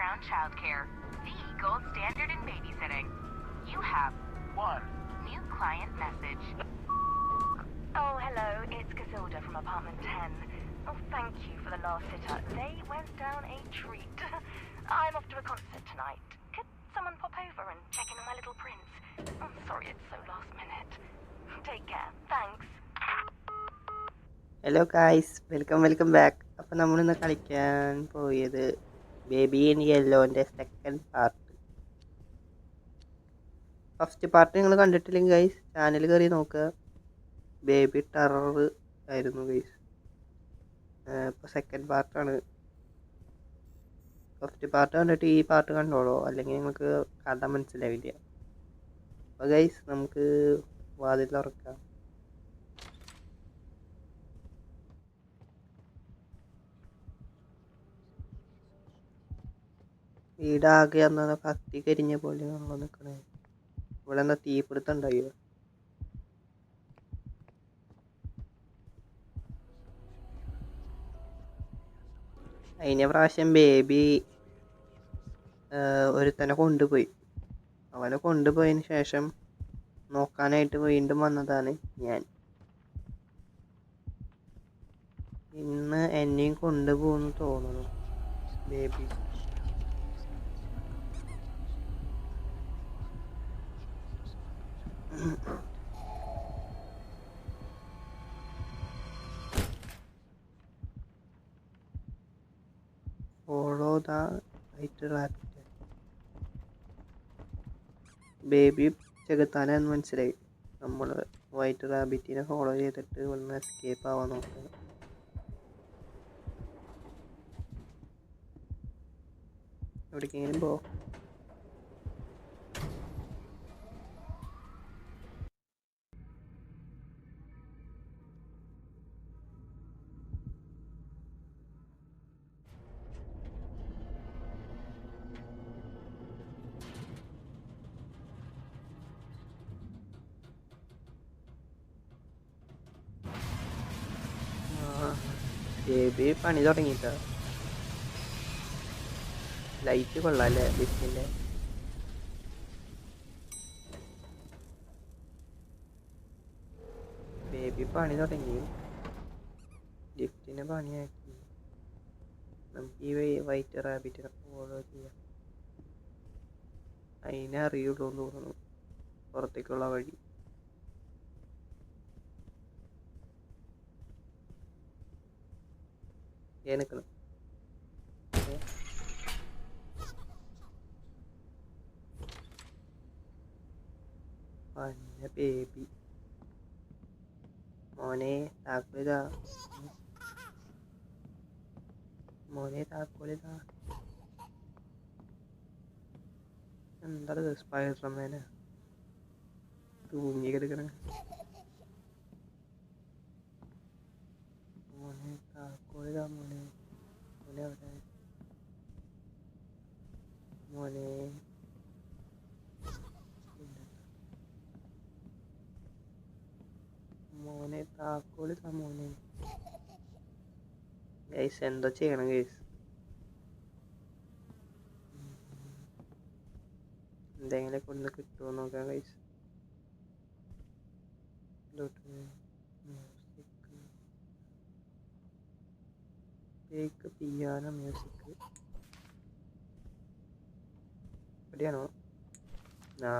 Crown Childcare, the gold standard in babysitting. You have One. new client message. Oh, hello. It's Casilda from apartment 10. Oh, thank you for the last sitter. They went down a treat. I'm off to a concert tonight. Could someone pop over and check in on my little prince? I'm sorry it's so last minute. Take care. Thanks. Hello guys welcome welcome back അപ്പോൾ നമ്മളിന്ന് കളിക്കാൻ പോയത് baby in യെല്ലോന്റെ second part first part നിങ്ങൾ കണ്ടിട്ടില്ലെങ്കിൽ guys channel കയറി നോക്കുക. Baby terror ആയിരുന്നു ഗൈസ് ഇപ്പോൾ സെക്കൻഡ് പാർട്ടാണ് ഫസ്റ്റ് പാർട്ട് കണ്ടിട്ട് ഈ പാർട്ട് കണ്ടോളോ? അല്ലെങ്കിൽ നിങ്ങൾക്ക് കഥ മനസ്സിലാവില്ല. അപ്പോൾ ഗൈസ് നമുക്ക് വാതിൽ തുറക്കാം. വീടാകെ എന്നാ കത്തി കരിഞ്ഞ പോലെ നമ്മൾ നിൽക്കണേ ഇവിടെ എന്താ തീപിടുത്തം ഉണ്ടായോ? കഴിഞ്ഞ പ്രാവശ്യം ബേബി ഒരുത്തനെ കൊണ്ടുപോയി. അവനെ കൊണ്ടുപോയതിന് ശേഷം നോക്കാനായിട്ട് വീണ്ടും വന്നതാണ് ഞാൻ. ഇന്ന് എന്നെയും കൊണ്ടുപോകുന്നു തോന്നുന്നു baby. Follow the white rabbit baby ചെകുത്താനെന്ന് മനസ്സിലായി. നമ്മൾ വൈറ്റ് റാബിറ്റിനെ ഫോളോ ചെയ്തിട്ട് ഇവിടുന്ന് എസ്കേപ്പ് ആവാൻ നോക്കുക എവിടേക്കെങ്കിലും ബേബി പണി തുടങ്ങിട്ടോ. ലൈറ്റ് കൊള്ളാല്ലേ ലിഫ്റ്റിന്റെ ബേബി പണി തുടങ്ങി. ലിഫ്റ്റിനെ പണിയാക്കി. നമുക്ക് ഈ വൈറ്റ് റാബിറ്റിനെ ഫോളോ ചെയ്യാം. അതിനെ അറിയുള്ളൂ തോന്നുന്നു. പുറത്തേക്കുള്ള വഴി. ഏ നിൽക്കണം പന്ന ബേബി മോനെ താക്കോലിതാ മോനെ താക്കോലിതാ എന്താ സ്പൈഡർമാനാ തൂങ്ങി കിടക്കണ മോനെ താക്കോലിതാ മോനെ മോനെ അവിടെ മോനെ മോനെ താക്കോൽ താ മോനെ ഗൈസ് എന്താ ചെയ്യണം ഗൈസ് എന്തെങ്കിലും കൊണ്ട് കിട്ടുമോ നോക്കാം ഗൈസ് മ്യൂസിക് പിയാനോ മ്യൂസിക് എവിടെയാണോ ആ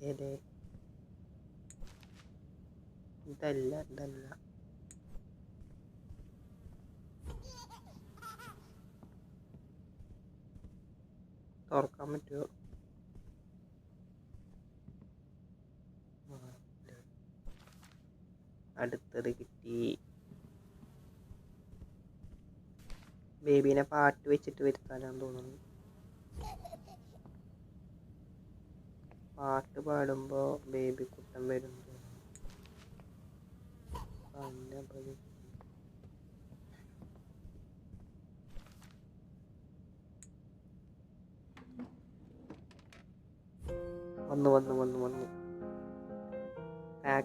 ഏതേ? ഇതല്ല ഇതല്ല. തുറക്കാൻ പറ്റുമോ അടുത്തത് കിട്ടി. ബേബീനെ പാട്ട് വെച്ചിട്ട് വരുത്താനാന്ന് തോന്നുന്നു. പാട്ട് പാടുമ്പോ ബേബി കുട്ടൻ വരും തോന്നുന്നു വന്നു വന്നു വന്നു വന്നു.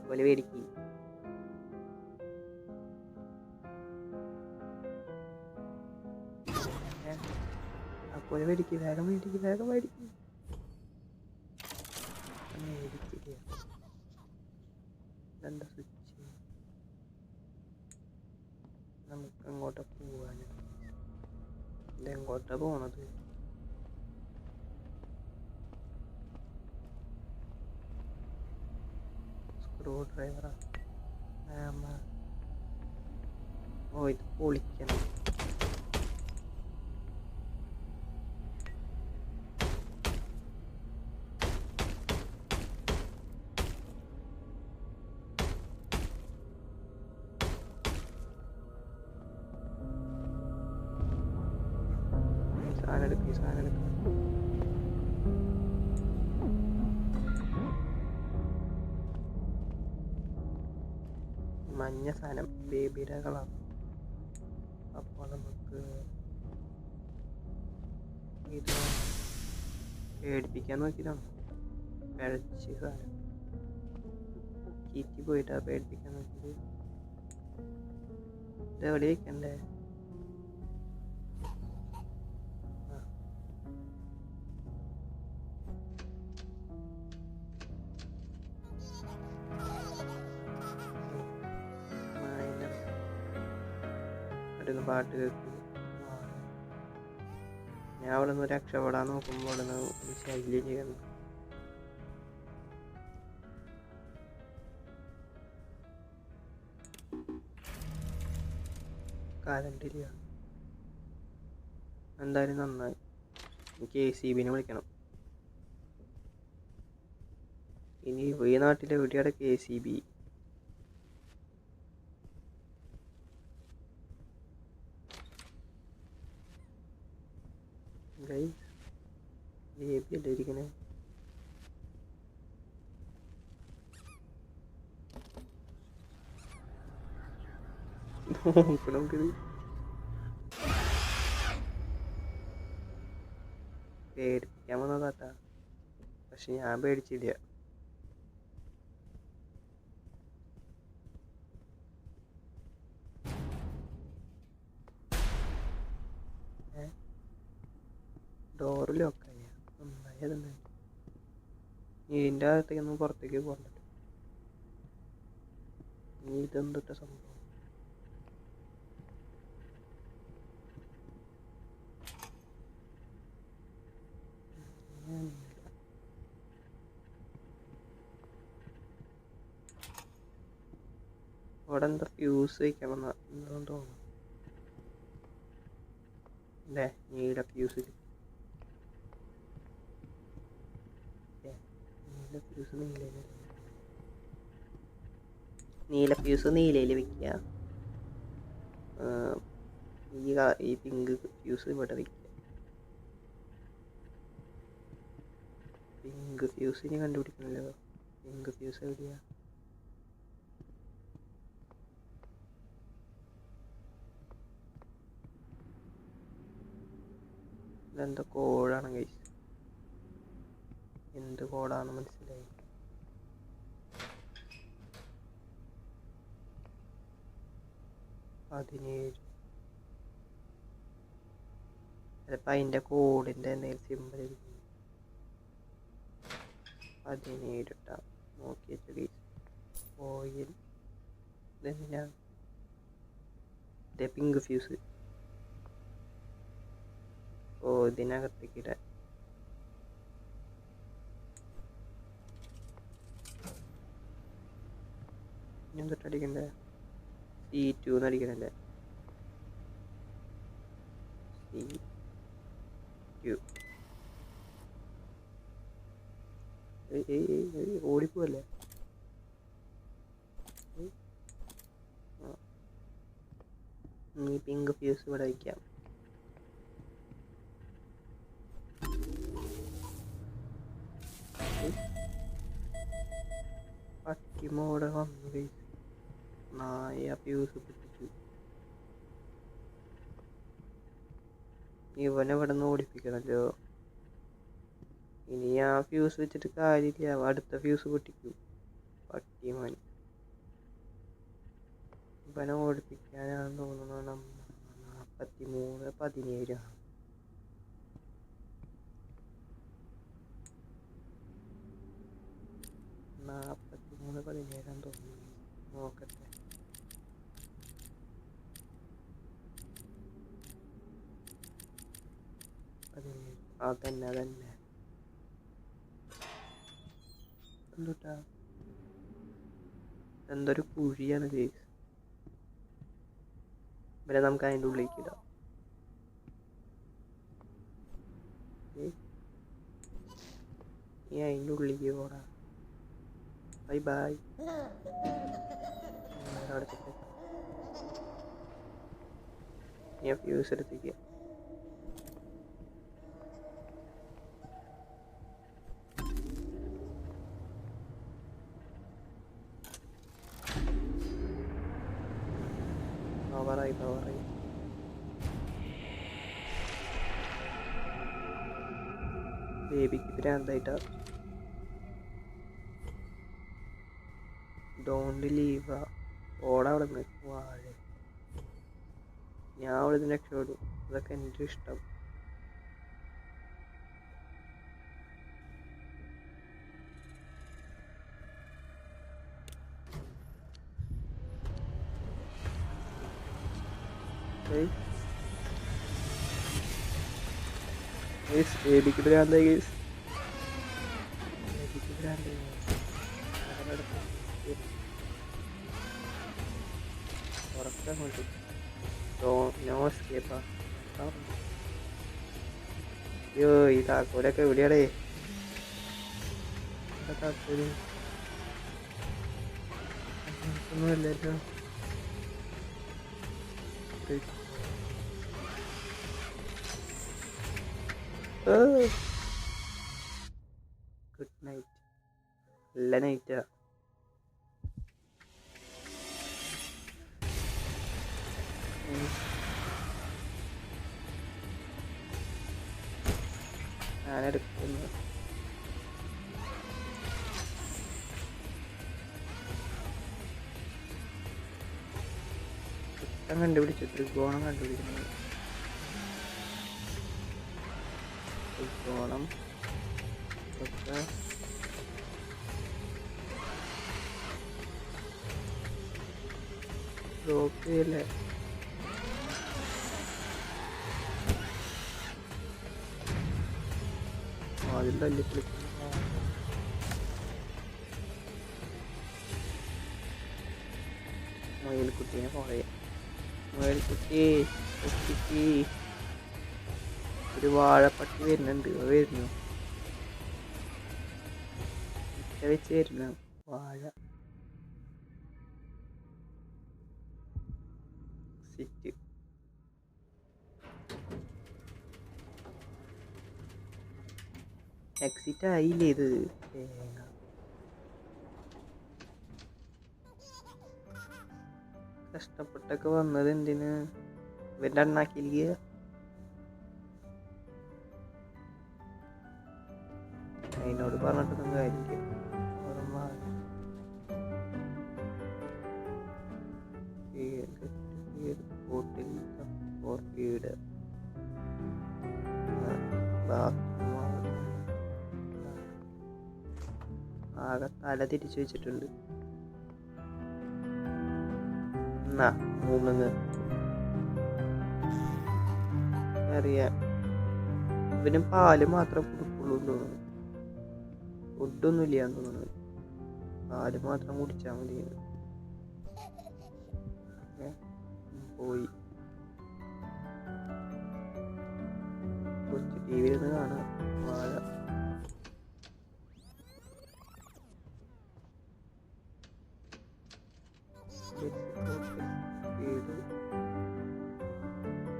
പോലെ മേടിക്കും. അപ്പോൾ മേടിക്ക് വേഗം മേടിക്ക് വേഗം മേടിക്ക്. എടുക്ക് ഈ സാധനം എടുക്ക് മഞ്ഞ സാധനം ബേബിയുടെ കളർ അപ്പോൾ നമുക്ക് ഇത് പേടിപ്പിക്കാൻ നോക്കിയിട്ടാണ് പിഴച്ച് സാധനം. ചീറ്റി പോയിട്ടാണ് പേടിപ്പിക്കാൻ നോക്കിയത്. ഇത് എവിടെ വെക്കണ്ടേ? അടുന്ന് പാട്ട് കേൾക്കും. ഞാൻ അവിടെ നിന്ന് രക്ഷപ്പെടാൻ നോക്കുമ്പോൾ അവിടെ ശല്യം ചെയ്യുന്നു കാലണ്ടില്ല എന്തായാലും നന്നായി. എനിക്ക് എ സി ബിനെ വിളിക്കണം. ഇനി ഈ നാട്ടിലെ എവിടെയാണ് കെ സി ബി ഗൈസ് അല്ലേ ഇരിക്കണേ? നമുക്കിത് പേടിക്കാൻ വന്നതാട്ടാ പക്ഷെ ഞാൻ പേടിച്ചില്ല. നന്നായതുണ്ട് ഇതിന്റെ അകത്തേക്കൊന്നും പുറത്തേക്ക് പോകണ്ട ഇതെന്തിട്ട സംഭവം. അവിടെ എന്താ ഫ്യൂസ് വയ്ക്കണം എന്നാ തോന്നുന്നു. അല്ലേ നീല ഫ്യൂസ് നീല ഫ്യൂസ് നീലയിൽ നീല ഫ്യൂസ് നീലയിൽ വെക്കുക ഈ ഈ പിങ്ക് ഫ്യൂസ് ഇവിടെ വെക്കുക പിങ്ക് ഫ്യൂസ് ഇനി കണ്ടുപിടിക്കണല്ലോ. പിങ്ക് ഫ്യൂസ് എവിടെയാ? എന്താ കോഡാണ് കൈസ് എന്ത് കോഡാണ് മനസ്സിലായി? പതിനേഴ്. അതിന്റെ കോഡിന്റെ എന്തെങ്കിലും സിമ്പിൾ പതിനേഴ് ഇട്ടാ നോക്കി വെച്ച ഓയിൽ ഇതെന്തിനാ? പിങ്ക് ഫ്യൂസ് ഓ ഇതിനകത്തേക്ക് ഇടാൻ തൊട്ടടിക്കണ്ടേ? സി ടു എന്ന് അടിക്കണല്ലേ? C to ഓടിപ്പോവല്ലേ. ഇനി പിങ്ക് ഫ്യൂസ് ഇവിടെ വയ്ക്കാം പക്കിമോടെ വന്നു കഴിച്ചു നായ പ്യൂസ് പിടിച്ചു ഇവനെ ഇവിടെ നിന്ന് ഓടിപ്പിക്കണമല്ലോ ഇനി ആ ഫ്യൂസ് വെച്ചിട്ട് കാര്യമില്ല. അടുത്ത ഫ്യൂസ് പൊട്ടിക്കും. പട്ടിമാൻ. ഇവനെ ഓടിപ്പിക്കാനാണെന്ന് തോന്നുന്നു നമ്മൾ നാൽപ്പത്തി മൂന്ന് പതിനേഴാണ് നാൽപ്പത്തി മൂന്ന് പതിനേഴാം തോന്നുന്നു നോക്കട്ടെ പതിനേഴ് അതന്നെ അതന്നെ എന്തുട്ടാ എന്തൊരു കുഴിയാണ് കേസ് ഇവരെ നമുക്ക് അതിന്റെ ഉള്ളിലേക്ക് ഇടാം. നീ അതിന്റെ ഉള്ളിലേക്ക് പോടാ ബൈ ബൈ ഞാൻ ഫ്യൂസ് എടുത്തേക്ക് പവറായി പവറായി ബേബിക്ക് ഭ്രാന്തായിട്ടാ ഡോണ്ട് ലീവ് ഓടവിടെ നിന്ന് വാഴ. ഞാൻ അവിടെ നിന്ന് രക്ഷപ്പെടും അതൊക്കെ എന്റെ ഇഷ്ടം. ഏയ്. ഉറക്കം കൊണ്ട് നോ എസ്കേപ്പാ അയ്യോ ഈ താക്കോലൊക്കെ എവിടെയാടേ താക്കോൽ ഒന്നുമില്ലല്ലോ ഗുഡ് നൈറ്റ് നല്ല നൈറ്റാ ഞാനെടുക്കുന്നു. വൃത്തം കണ്ടുപിടിച്ചു. ത്രികോണം കണ്ടുപിടിക്കുന്നത് ത്രികോണം. ഒക്കെ ബ്ലോക്ക് ചെയ്യല്ലേ? അതിൽ തല്ലി മയിൽക്കുട്ടിനെ കുറേ. മയിൽക്കുട്ടി കുട്ടിക്ക് ഒരു വാഴപ്പട്ടി വരുന്നുണ്ട്. വരുന്നു. വെച്ച് വരുന്നു വാഴ. എക്സിറ്റ് ആയില്ലേ ഇത് തേങ്ങ കഷ്ടപ്പെട്ടൊക്കെ വന്നത് എന്തിന് ഇവന്റെ അണ്ണാക്കിയില്ലേ അതിനോട് പറഞ്ഞിട്ടൊന്നും കാര്യമില്ല ഓർമ്മ ബോട്ടിൽ ഫോർ ഫീഡ് തല തിരിച്ചു വെച്ചിട്ടുണ്ട്. എന്നാ മൂന്നെന്ന് അറിയാം. ഇവന് പാൽ മാത്രം കൊടുക്കുള്ളൂ തോന്നുന്നു. ഫുഡൊന്നും ഇല്ല എന്ന് തോന്നുന്നു. പാൽ മാത്രം കുടിച്ചാൽ മതി പോയി.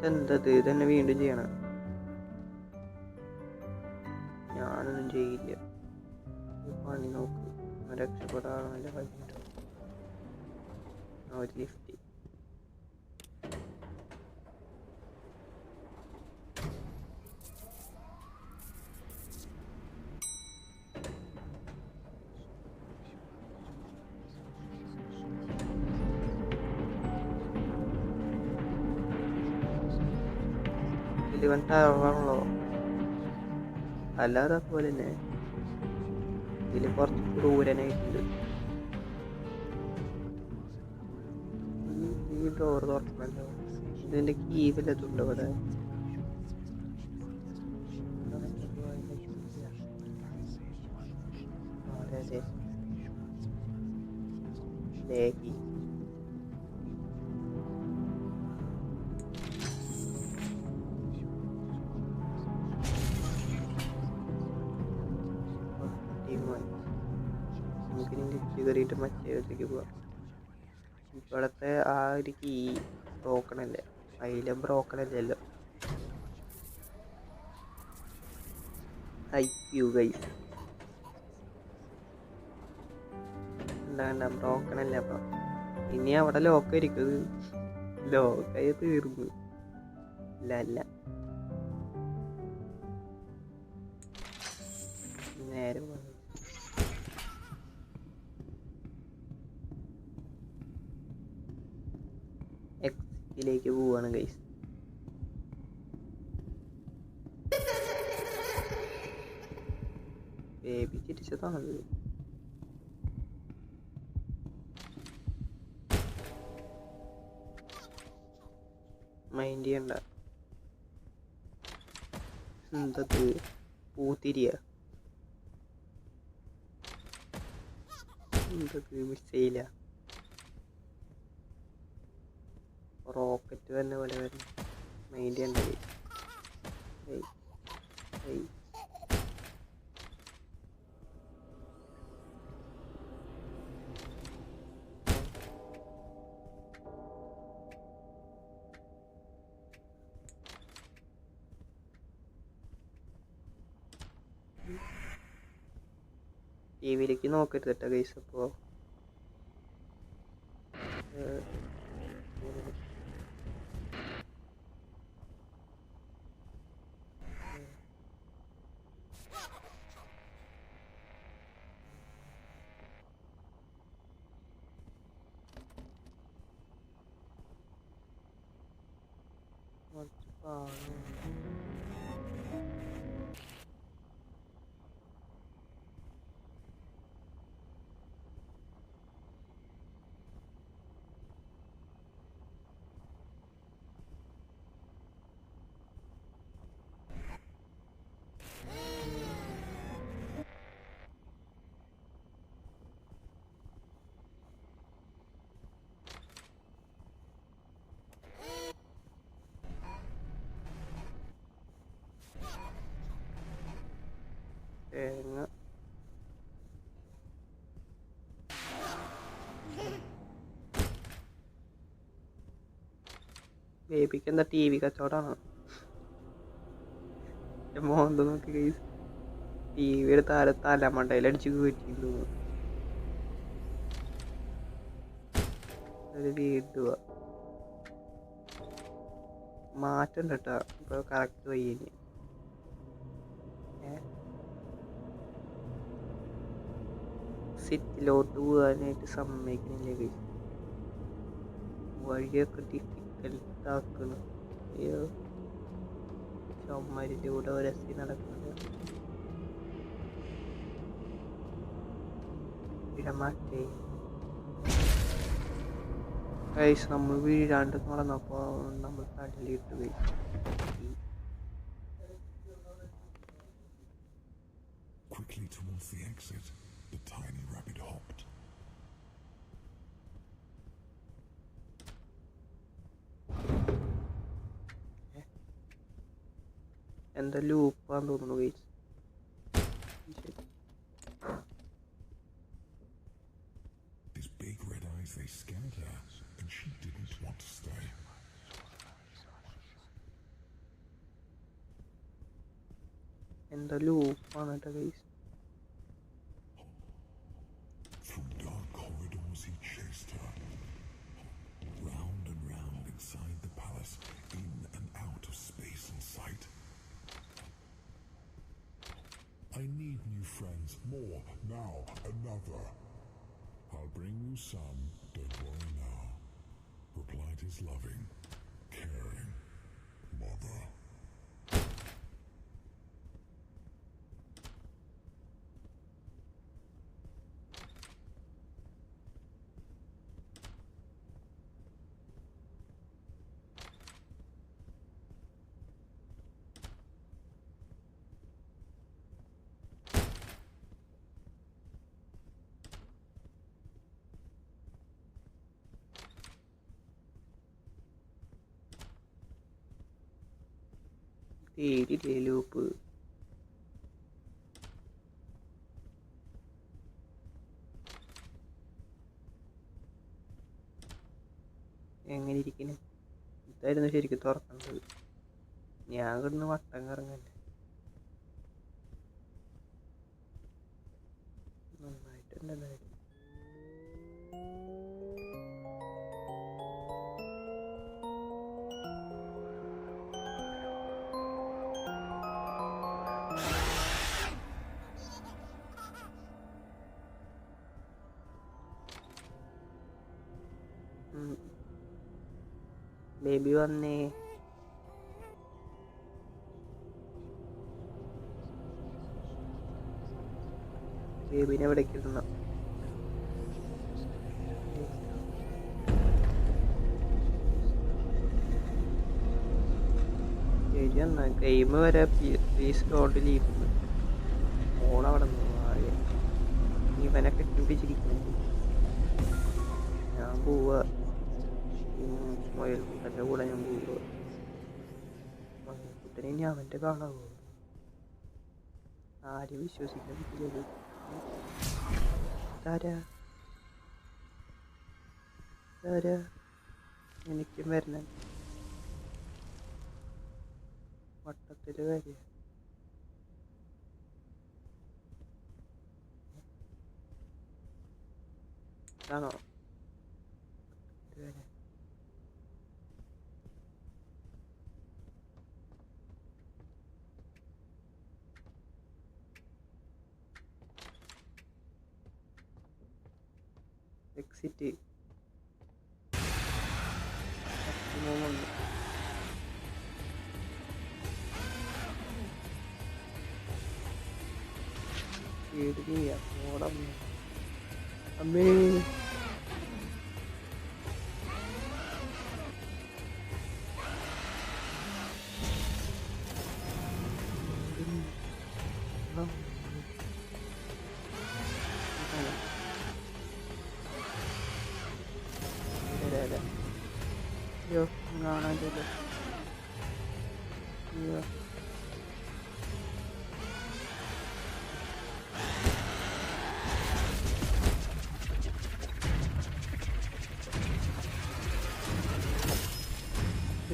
എന്തത് തന്നെ വീണ്ടും ചെയ്യണം. ഞാനൊന്നും ചെയ്യില്ല. പണി നോക്ക്. രക്ഷപ്പെടാനുള്ള വഴിയുണ്ട് ഒരു ടവറാണല്ലോ അല്ലാതെ പോലെ തന്നെ ഇതിൽ കുറച്ച് ക്രൂരനായിട്ടുണ്ട്. ഈ- ഡോർ തുറക്കണല്ലോ ഇതിന്റെ കീ അവിടെ? ഇവിടെ ഇതിലേക്ക് പോവാം. ഇപ്പോഴത്തെ ആ ഒരു കീ ബ്രോക്കൺ അല്ലേ? അതിലെ ബ്രോക്കൺ അല്ലല്ലോ. ബ്രോക്കൺ അല്ല അപ്പം? ഇനി അവിടെ ലോക്ക് ഇരിക്കുന്നത് ലോക്കായി തീർന്നു. ഇല്ല അല്ല നേരെ പോകാം. പോവുകയാണ് ഗൈസ് ബേബി തിരിച്ചതാണത് മൈൻഡ് ചെയ്യണ്ട. എന്തത് പൂത്തിരിയ. എന്തത് മിസ്സയില്ല. റോക്കറ്റ് തന്നെ പോലെ വരുന്നു. മൈൻഡ് ഏയ് ടി വിയിലേക്ക് നോക്കരുത് കേട്ടോ ഗൈസ് അപ്പോൾ കുറച്ച് പാവം. തേങ്ങ ബേബിക്ക് എന്താ ടി വി കച്ചവടമാണോ. മോന്ത നോക്കി കൈസ് ടി വിയുടെ താര തലമണ്ടയിൽ അടിച്ച് കയറ്റിയിരുന്നു ഒരു വീടുക മാറ്റം കേട്ടോ ഇപ്പൊ കറക്റ്റ് വയ്യന്. സിറ്റിലോട്ട് പോകാനായിട്ട് സമ്മതിക്കുന്നില്ല കൈസ് വഴിയൊക്കെ ഡിഫിക്കൽട്ട് ആക്കണം അയ്യോ. ചുമരിന്റെ കൂടെ ഒരസി നടക്കുന്നത് ഇടമാറ്റേ. കൈസ് നമ്മൾ വീഴാണ്ട് നടന്നപ്പോൾ നമ്മൾ കടലിട്ട് പോയി. Quickly towards the exit, the tiny hoped. And the loop, one moment, wait. These big red eyes, they scared her, and she didn't want to stay. And the loop, one at a waste. പേടിയില്ലേ loop എങ്ങനെ ഇരിക്കുന്നു ഇതായിരുന്നു ശരിക്കും തുറക്കേണ്ടത് ഞാൻ കിടന്ന് വട്ടം കറങ്ങല്ലേ നന്നായിട്ടുണ്ട് എന്തായാലും. ബേബി വന്നേ. ബേബിനെ എവിടേക്ക് ഇടണം. ശരി എന്നാ ഗെയിം വരെ പ്ലീസ് ഡോട്ട് ലീവ് ഫോൺ അവിടെ നിന്ന് ആകെ ഇവനെ കെട്ടിപ്പിടിച്ചിരിക്കുന്നു ഞാൻ പോവാ. മുയൽക്കുട്ടന്റെ കൂടെ ഞാൻ പോവുക മുയൽക്കുട്ടനെ ഇനി അവന്റെ കാണാവോ? ആരും വിശ്വസിക്കാൻ എനിക്കും വരണം. വട്ടത്തിൽ വരിക. ആണോ വട്ടത്തിൽ എക്സിറ്റ് മൂന്നുണ്ട് പേടിയ അമ്മേ.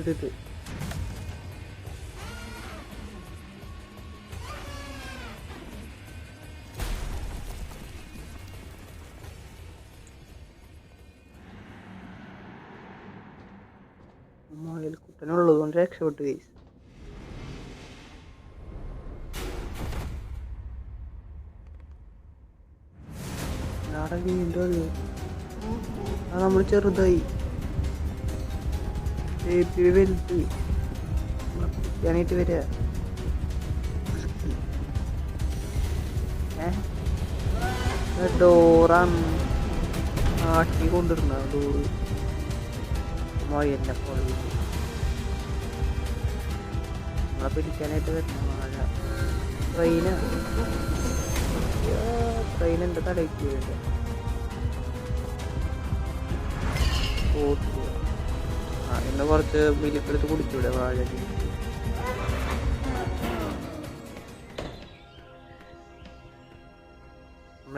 എടുത്ത് മുയൽക്കുട്ടനുള്ളത് കൊണ്ട് രക്ഷപ്പെട്ടു കേസ് വീണ്ടും അത്. നമ്മൾ ചെറുതായി. ബേബി വലുത്. കുട്ടിയാനായിട്ട് വരിക ഡോറാണ്. ആട്ടി കൊണ്ടിരുന്ന ഡോറ്. മൊയലിനെ പോലെ. നമ്മളെ പിടിക്കാനായിട്ട് വരുന്ന മഴ ട്രെയിന്? ട്രെയിൻ എന്റെ തലയ്ക്ക് വേണ്ട ആ ഇന്ന് കുറച്ച് മിലിക്കെടുത്ത് കുടിച്ചൂടെ വാഴ.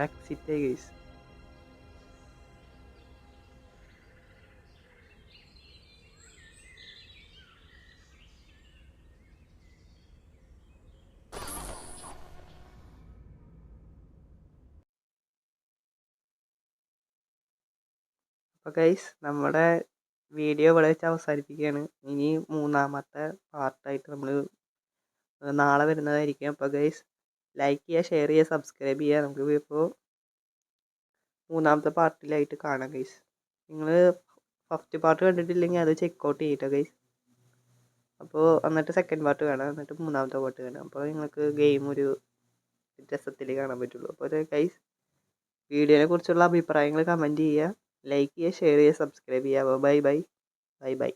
എക്സിറ്റ് ഗൈസ് അപ്പോൾ ഗൈസ് നമ്മുടെ വീഡിയോ ഇവിടെ വെച്ച് അവസാനിപ്പിക്കുകയാണ്. ഇനി മൂന്നാമത്തെ പാർട്ടായിട്ട് നമ്മൾ നാളെ വരുന്നതായിരിക്കും. അപ്പോൾ ഗൈസ് ലൈക്ക് ചെയ്യുക ഷെയർ ചെയ്യുക സബ്സ്ക്രൈബ് ചെയ്യുക. നമുക്ക് ഇപ്പോൾ മൂന്നാമത്തെ പാർട്ടിലായിട്ട് കാണാം ഗൈസ് നിങ്ങൾ ഫസ്റ്റ് പാർട്ട് കണ്ടിട്ടില്ലെങ്കിൽ അത് ചെക്ക് ഔട്ട് ചെയ്യട്ടോ ഗൈസ് അപ്പോൾ എന്നിട്ട് സെക്കൻഡ് പാർട്ട് കാണാം. എന്നിട്ട് മൂന്നാമത്തെ പാർട്ട് കാണാം. അപ്പോൾ നിങ്ങൾക്ക് ഗെയിം ഒരു രസത്തിൽ കാണാൻ പറ്റുള്ളൂ. അപ്പോൾ ഗൈസ് വീഡിയോനെ കുറിച്ചുള്ള അഭിപ്രായങ്ങൾ കമന്റ് ചെയ്യുക. ലൈക്ക് ചെയ്യുക ഷെയർ ചെയ്യുക സബ്സ്ക്രൈബ് ചെയ്യുക ബൈ ബൈ ബൈ ബൈ